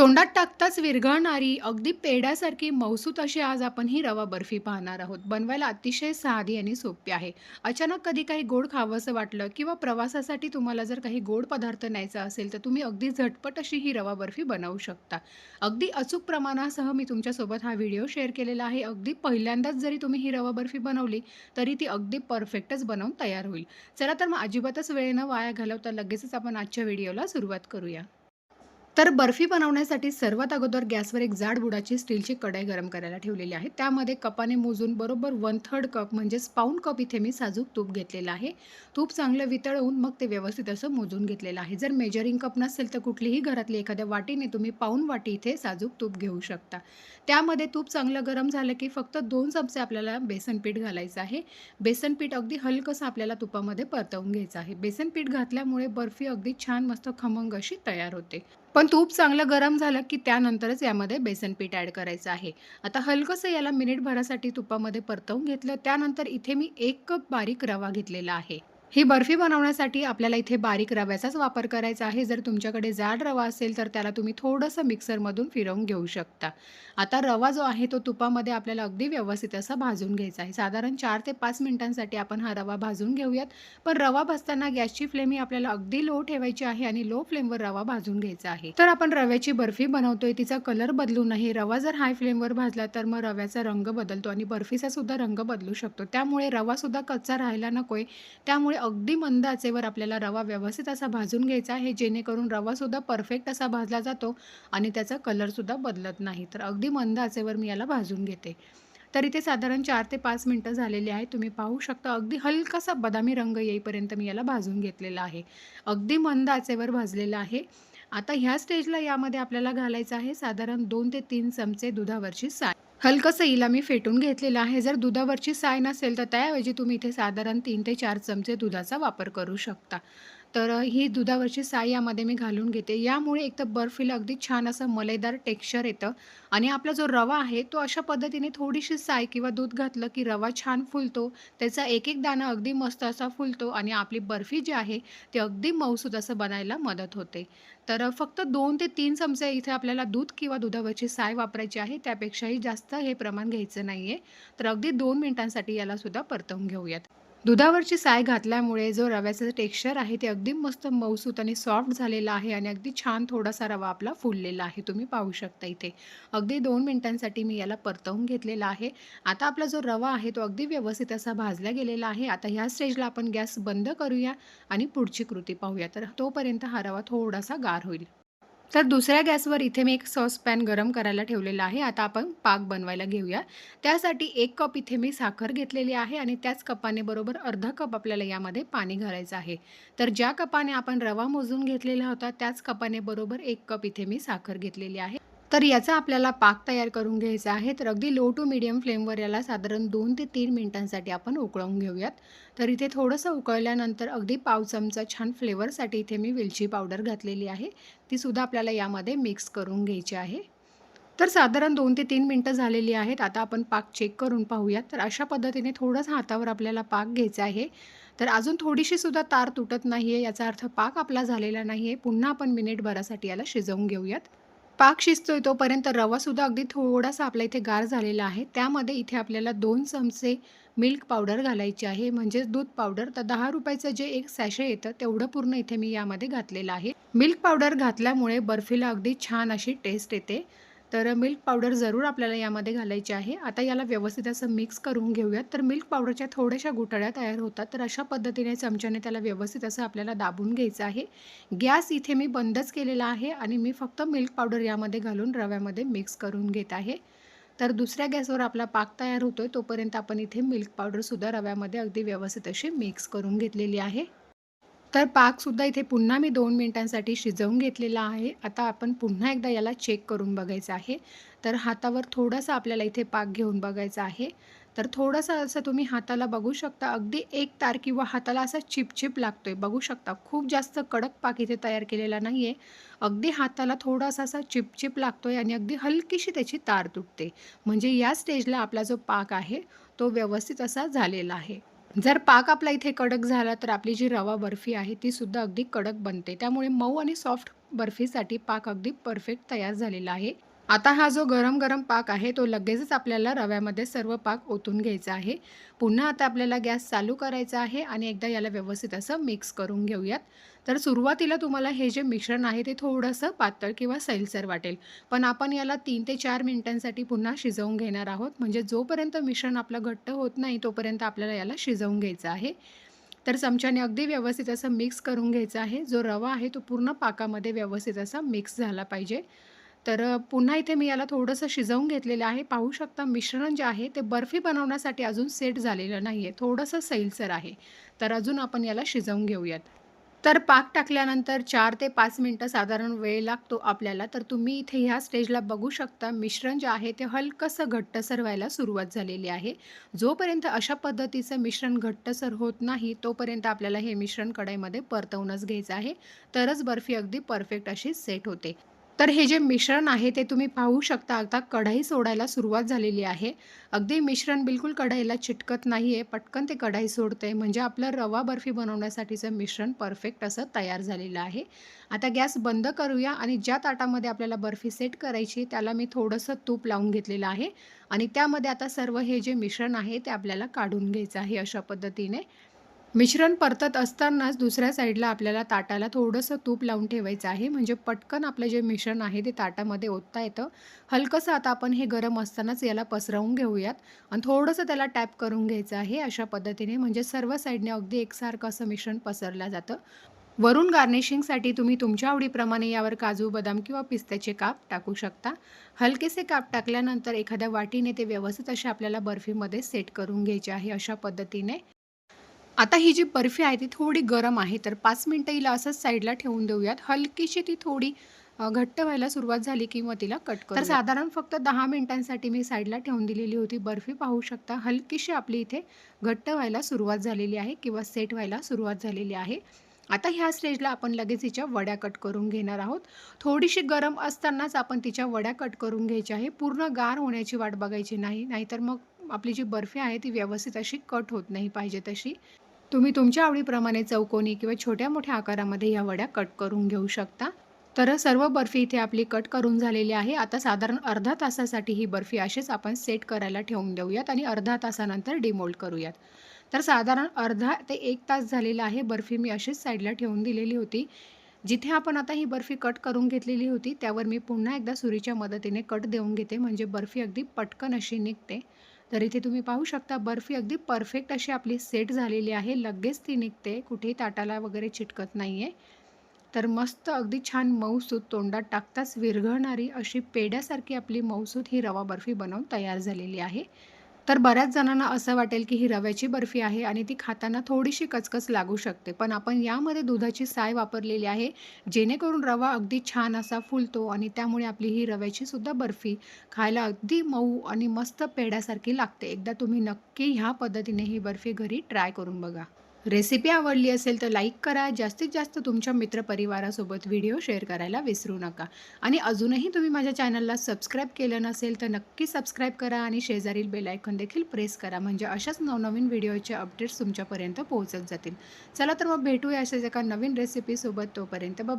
तोंडात टाकताच विरघळणारी अगदी पेढ्यासारखी मौसूत अशी आज आपण ही रवा बर्फी पाहणार आहोत. बनवायला अतिशय साधी आणि सोपी आहे. अचानक कधी काही गोड खावंसं वाटलं किंवा प्रवासासाठी तुम्हाला जर काही गोड पदार्थ न्यायचा असेल तर तुम्ही अगदी झटपट अशी ही रवा बर्फी बनवू शकता. अगदी अचूक प्रमाणासह मी तुमच्यासोबत हा व्हिडिओ शेअर केलेला आहे. अगदी पहिल्यांदाच जरी तुम्ही ही रवा बर्फी बनवली तरी ती अगदी परफेक्टच बनवून तयार होईल. चला तर मग अजिबातच वेळ न वाया घालवता लगेचच आपण आजच्या व्हिडिओला सुरुवात करूया. तर बर्फी बनवण्यासाठी सर्वात अगोदर गॅसवर एक जाड बुडाची स्टीलची कढाई गरम करायला ठेवलेली आहे. त्यामध्ये कपाने मोजून बरोबर वन थर्ड कप म्हणजेच पाऊण कप इथे मी साजूक तूप घेतलेलं आहे. तूप चांगलं वितळवून मग ते व्यवस्थित असं मोजून घेतलेलं आहे. जर मेजरिंग कप नसेल तर कुठलीही घरातली एखाद्या वाटीने तुम्ही पाऊण वाटी इथे साजूक तूप घेऊ शकता. त्यामध्ये तूप चांगलं गरम झालं की फक्त दोन चमचे आपल्याला बेसन पीठ घालायचं आहे. बेसन पीठ अगदी हलकंसं आपल्याला तुपामध्ये परतवून घ्यायचं आहे. बेसन पीठ घातल्यामुळे बर्फी अगदी छान मस्त खमंग अशी तयार होते. पण तूप चांगलं गरम झालं की त्यानंतरच यामध्ये बेसन पीठ ॲड करायचं आहे. आता हलकंसं याला मिनिटभरासाठी तुपामध्ये परतवून घेतलं. त्यानंतर इथे मी एक कप बारीक रवा घेतलेला आहे. ही बर्फी बनवण्यासाठी आपल्याला इथे बारीक रव्याचाच वापर करायचा आहे. जर तुमच्याकडे जाड रवा असेल तर त्याला तुम्ही थोडंसं मिक्सरमधून फिरवून घेऊ शकता. आता रवा जो आहे तो तुपामध्ये आपल्याला अगदी व्यवस्थित असा भाजून घ्यायचा आहे. साधारण चार ते पाच मिनिटांसाठी आपण हा रवा भाजून घेऊयात. पण रवा भाजताना गॅसची फ्लेम ही आपल्याला अगदी लो ठेवायची आहे आणि लो फ्लेमवर रवा भाजून घ्यायचा आहे. तर आपण रव्याची बर्फी बनवतोय. तिचा कलर बदलू नाही रवा जर हाय फ्लेमवर भाजला तर मग रव्याचा रंग बदलतो आणि बर्फीचा सुद्धा रंग बदलू शकतो. त्यामुळे रवा सुद्धा कच्चा राहायला नकोय. त्यामुळे अगदी मंद आचेवर आपल्याला रवा व्यवस्थित असा भाजून घ्यायचा आहे जेणेकरून रवासुद्धा परफेक्ट असा भाजला जातो आणि त्याचा कलरसुद्धा बदलत नाही. तर अगदी मंद आचेवर मी याला भाजून घेते. तर इथे साधारण चार ते पाच मिनटं झालेली आहे तुम्ही पाहू शकता अगदी हलकासा बदामी रंग येईपर्यंत मी याला भाजून घेतलेला आहे. अगदी मंद आचेवर भाजलेलं आहे. आता ह्या स्टेजला यामध्ये आपल्याला घालायचं आहे साधारण दोन ते तीन चमचे दुधावरची साय हलकंसं हिला मी फेटून घेतलेलं आहे. जर दुधावरची साय नसेल तर त्याऐवजी तुम्ही इथे साधारण तीन ते चार चमचे दुधाचा वापर करू शकता. तर ही दुधावरची साय यामध्ये मी घालून घेते. यामुळे एक तर बर्फीला अगदी छान असं मलईदार टेक्स्चर येतं आणि आपला जो रवा आहे तो अशा पद्धतीने थोडीशी साय किंवा दूध घातलं की रवा छान फुलतो. त्याचा एक एक दाणा अगदी मस्त असा फुलतो आणि आपली बर्फी जी आहे ती अगदी मऊसूद असं बनायला मदत होते. तर फक्त दोन ते तीन चमचे इथे आपल्याला दूध किंवा दुधावरची साय वापरायची आहे. त्यापेक्षाही जास्त हे प्रमाण घ्यायचं नाही आहे तर अगदी दोन मिनिटांसाठी यालासुद्धा परतवून घेऊयात. दुधावरची साय घातल्यामुळे जो रव्याचं टेक्स्चर आहे ते अगदी मस्त मऊसूत आणि सॉफ्ट झालेलं आहे आणि अगदी छान थोडासा रवा आपला फुललेला आहे. तुम्ही पाहू शकता इथे. अगदी दोन मिनिटांसाठी मी याला परतवून घेतलेला आहे. आता आपला जो रवा आहे तो अगदी व्यवस्थित असा भाजला गेलेला आहे. आता ह्या स्टेजला आपण गॅस बंद करूया आणि पुढची कृती पाहूया. तर तोपर्यंत हा रवा थोडासा गार होईल. तर दुसऱ्या गॅसवर इथे मी एक सॉसपॅन गरम करायला ठेवलेला आहे. आता आपण पाक बनवायला घेऊया. त्यासाठी एक कप इथे मी साखर घेतलेली आहे आणि त्याच कपाने बरोबर अर्धा कप आपल्याला यामध्ये पाणी घालायचं आहे. तर ज्या कपाने आपण रवा मोजून घेतलेला होता त्याच कपाने बरोबर एक कप इथे मी साखर घेतलेली आहे. तर याचा आपल्याला पाक तयार करून घ्यायचा आहे. तर अगदी लो टू मिडियम फ्लेमवर याला साधारण दोन ते तीन मिनिटांसाठी आपण उकळवून घेऊयात. तर इथे थोडंसं उकळल्यानंतर अगदी पाव चमचा छान फ्लेवरसाठी इथे मी वेलची पावडर घातलेली आहे. तीसुद्धा आपल्याला यामध्ये मिक्स करून घ्यायची आहे. तर साधारण दोन ते तीन मिनटं झालेली आहेत. आता आपण पाक चेक करून पाहूयात. तर अशा पद्धतीने थोडंसं हातावर आपल्याला पाक घ्यायचा आहे. तर अजून थोडीशी सुद्धा तार तुटत नाही आहे याचा अर्थ पाक आपला झालेला नाही आहे पुन्हा आपण मिनिटभरासाठी याला शिजवून घेऊयात. पाक शिजतोय तोपर्यंत रवासुद्धा अगदी थोडासा आपल्या इथे गार झालेला आहे. त्यामध्ये इथे आपल्याला दोन चमचे मिल्क पावडर घालायची आहे. म्हणजेच दूध पावडर तर दहा रुपयाचं जे एक सॅशे येतं तेवढं पूर्ण इथे मी यामध्ये घातलेलं आहे. मिल्क पावडर घातल्यामुळे बर्फीला अगदी छान अशी टेस्ट येते. तर मिल्क पावडर जरूर आपल्याला यामध्ये घालायची आहे. आता याला व्यवस्थित असं मिक्स करून घेऊयात. तर मिल्क पावडरच्या थोड्याशा घोटाळ्या तयार होतात. तर अशा पद्धतीने चमच्याने त्याला व्यवस्थित असं आपल्याला दाबून घ्यायचं आहे. गॅस इथे मी बंदच केलेला आहे आणि मी फक्त मिल्क पावडर यामध्ये घालून रव्यामध्ये मिक्स करून घेत आहे. तर दुसऱ्या गॅसवर आपला पाक तयार होतोय तोपर्यंत आपण इथे मिल्क पावडरसुद्धा रव्यामध्ये अगदी व्यवस्थित अशी मिक्स करून घेतलेली आहे. तर पाकसुद्धा इथे पुन्हा मी दोन मिनिटांसाठी शिजवून घेतलेला आहे. आता आपण पुन्हा एकदा याला चेक करून बघायचं आहे. तर हातावर थोडासा आपल्याला इथे पाक घेऊन बघायचा आहे. तर थोडंसं असं तुम्ही हाताला बघू शकता. अगदी एक तार किंवा हाताला असा चिपचिप लागतो आहे बघू शकता. खूप जास्त कडक पाक इथे तयार केलेला नाही आहे अगदी हाताला थोडासा असा चिपचिप लागतो आहे आणि अगदी हलकीशी त्याची तार तुटते. म्हणजे या स्टेजला आपला जो पाक आहे तो व्यवस्थित असा झालेला आहे. जर पाक आपला इथे कडक झाला तर आपली जी रवा बर्फी आहे ती सुद्धा अगदी कडक बनते. त्यामुळे मऊ आणि सॉफ्ट बर्फीसाठी पाक अगदी परफेक्ट तयार झालेला आहे. आता हा जो गरम गरम पाक आहे तो लगेचच आपल्याला रव्यामध्ये सर्व पाक ओतून घ्यायचा आहे. पुन्हा आता आपल्याला गॅस चालू करायचा आहे आणि एकदा याला व्यवस्थित असं मिक्स करून घेऊयात. तर सुरुवातीला तुम्हाला हे जे मिश्रण आहे ते थोडंसं पातळ किंवा सैलसर वाटेल. पण आपण याला तीन ते चार मिनिटांसाठी पुन्हा शिजवून घेणार आहोत. म्हणजे जोपर्यंत मिश्रण आपलं घट्ट होत नाही तोपर्यंत आपल्याला याला शिजवून घ्यायचं आहे. तर चमच्याने अगदी व्यवस्थित असं मिक्स करून घ्यायचं आहे. जो रवा आहे तो पूर्ण पाकामध्ये व्यवस्थित असा मिक्स झाला पाहिजे. तर पुन्हा इथे मी याला थोडंसं शिजवून घेतलेलं आहे. पाहू शकता मिश्रण जे आहे ते बर्फी बनवण्यासाठी अजून सेट झालेलं नाही आहे थोडंसं सैलसर आहे. तर अजून आपण याला शिजवून घेऊयात. तर पाक टाकल्यानंतर चार ते पाच मिनटं साधारण वेळ लागतो आपल्याला. तर तुम्ही इथे ह्या स्टेजला बघू शकता मिश्रण जे आहे ते हलकंसं घट्टसर व्हायला सुरुवात झालेली आहे. जोपर्यंत अशा पद्धतीचं मिश्रण घट्टसर होत नाही तोपर्यंत आपल्याला हे मिश्रण कढईमध्ये परतवूनच घ्यायचं आहे. तरच बर्फी अगदी परफेक्ट अशी सेट होते. तर हे जे मिश्रण आहे ते तुम्ही पाहू शकता. आता कढई सोडायला सुरुवात झालेली आहे. अगदी मिश्रण बिलकुल कढईला चिटकत नाही आहे पटकन ते कढाई सोडते म्हणजे आपलं रवा बर्फी बनवण्यासाठीचं मिश्रण परफेक्ट असं तयार झालेलं आहे. आता गॅस बंद करूया आणि ज्या ताटामध्ये आपल्याला बर्फी सेट करायची त्याला मी थोडंसं तूप लावून घेतलेलं आहे. आणि त्यामध्ये आता सर्व हे जे मिश्रण आहे ते आपल्याला काढून घ्यायचं आहे अशा पद्धतीने. मिश्रण परतत असतानाच दुसऱ्या साईडला आपल्याला ताटाला थोडंसं तूप लावून ठेवायचं आहे. म्हणजे पटकन आपलं जे मिश्रण आहे ते ताटामध्ये ओतता येतं. हलकंसं आता आपण हे गरम असतानाच याला पसरवून घेऊयात. आणि थोडंसं त्याला टॅप करून घ्यायचं आहे अशा पद्धतीने. म्हणजे सर्व साईडने अगदी एकसारखं असं मिश्रण पसरलं जातं. वरून गार्निशिंगसाठी तुम्ही तुमच्या आवडीप्रमाणे यावर काजू बदाम किंवा पिस्त्याचे काप टाकू शकता. हलकेसे काप टाकल्यानंतर एखाद्या वाटीने ते व्यवस्थित असे आपल्याला बर्फीमध्ये सेट करून घ्यायचे आहे अशा पद्धतीने. आता ही जी बर्फी आहे ती थोडी गरम आहे तर पाच मिनटं हिला असंच साईडला ठेवून देऊयात. हलकीशी ती थोडी घट्ट व्हायला सुरुवात झाली की मग तिला कट कर तर साधारण फक्त दहा मिनिटांसाठी मी साईडला ठेवून दिलेली होती बर्फी. पाहू शकता हलकीशी आपली इथे घट्ट व्हायला सुरुवात झालेली आहे किंवा सेट व्हायला सुरुवात झालेली आहे. आता ह्या स्टेजला आपण लगेच हिच्या वड्या कट करून घेणार आहोत. थोडीशी गरम असतानाच आपण तिच्या वड्या कट करून घ्यायच्या आहे. पूर्ण गार होण्याची वाट बघायची नाही नाहीतर मग आपली जी बर्फी आहे ती व्यवस्थित अशी कट होत नाही पाहिजे तशी. तुम्ही तुमच्या आवडीप्रमाणे चौकोनी किंवा छोट्या मोठ्या आकारामध्ये या वड्या कट करून घेऊ शकता. तर सर्व बर्फी इथे आपली कट करून झालेली आहे. आता साधारण अर्धा तासासाठी ही बर्फी अशीच आपण सेट करायला ठेवून देऊयात आणि अर्धा तासानंतर डिमोल्ड करूयात. तर साधारण अर्धा ते एक तास झालेला आहे. बर्फी मी अशीच साईडला ठेवून दिलेली होती. जिथे आपण आता ही बर्फी कट करून घेतलेली होती त्यावर मी पुन्हा एकदा सुरीच्या मदतीने कट देऊन घेते. म्हणजे बर्फी अगदी पटकन अशी निघते. तर इथे तुम्ही पाहू शकता बर्फी अगदी परफेक्ट अशी आपली सेट झालेली आहे. लगेच ती निघते कुठेही ताटाला वगैरे चिटकत नाही आहे तर मस्त अगदी छान मऊसूत तोंडात टाकताच विरघळणारी अशी पेड्यासारखी आपली मऊसूत ही रवा बर्फी बनवून तयार झालेली आहे. तर बऱ्याच जणांना असं वाटेल की ही रव्याची बर्फी आहे आणि ती खाताना थोडीशी कचकच लागू शकते. पण आपण यामध्ये दुधाची साय वापरलेली आहे जेणेकरून रवा अगदी छान असा फुलतो आणि त्यामुळे आपली ही रव्याची सुद्धा बर्फी खायला अगदी मऊ आणि मस्त पेड्यासारखी लागते. एकदा तुम्ही नक्की ह्या पद्धतीने ही बर्फी घरी ट्राय करून बघा. रेसिपी आवडली असेल तर लाईक करा. जास्तीत जास्त तुमच्या मित्रपरिवारासोबत व्हिडिओ शेअर करायला विसरू नका. आणि अजूनही तुम्ही माझ्या चॅनलला सबस्क्राईब केलं नसेल तर नक्की सबस्क्राईब करा आणि शेजारील बेलायकन देखील प्रेस करा. म्हणजे अशाच नवनवीन व्हिडिओचे अपडेट्स तुमच्यापर्यंत पोहोचत जातील. चला तर मग भेटूया अशाच एका नवीन रेसिपीसोबत तोपर्यंत बाबा